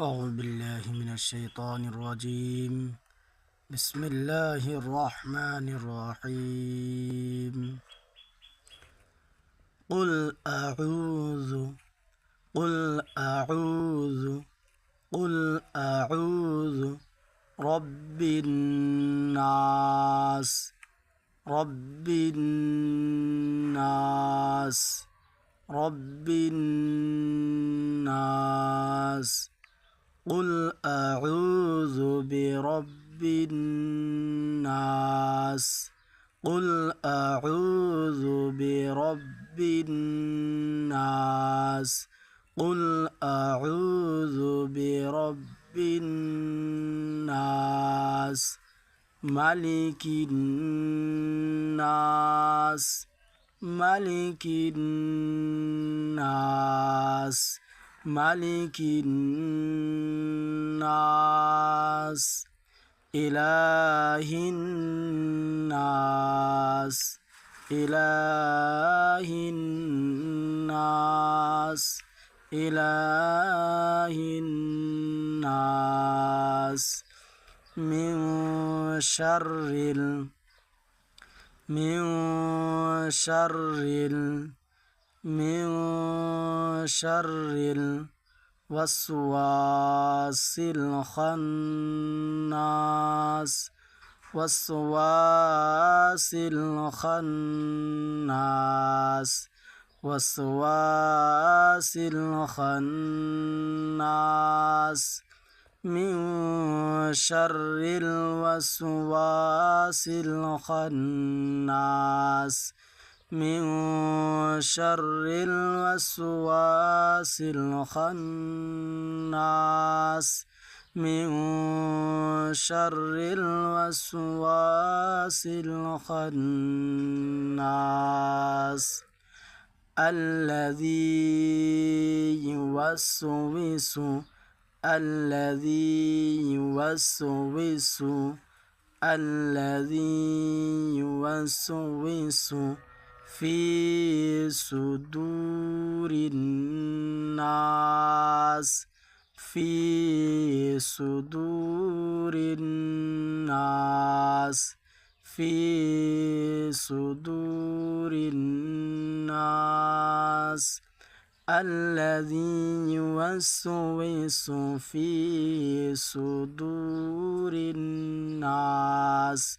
أعوذ بالله من الشيطان الرجيم. بسم الله الرحمن الرحيم. قل أعوذ قل أعوذ قل أعوذ رب الناس رب الناس رب الناس. قل أعوذ برب الناس قل أعوذ برب الناس قل أعوذ برب الناس ملك الناس ملك الناس ملك الناس إله الناس إله الناس إله الناس. من شر من شر من شر الوسواس الخناس. وسواس الخناس. وسواس الخناس. من شر الوسواس الخناس. من شر الوسواس الخناس. من شر الوسواس الخناس. الذي يوسوس الذي يوسوس الذي يوسوس. في صدور الناس في صدور الناس في صدور الناس الذي يوسوس في صدور الناس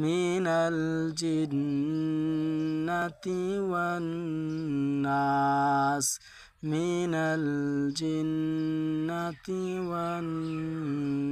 من الجنة والناس من الجنة والناس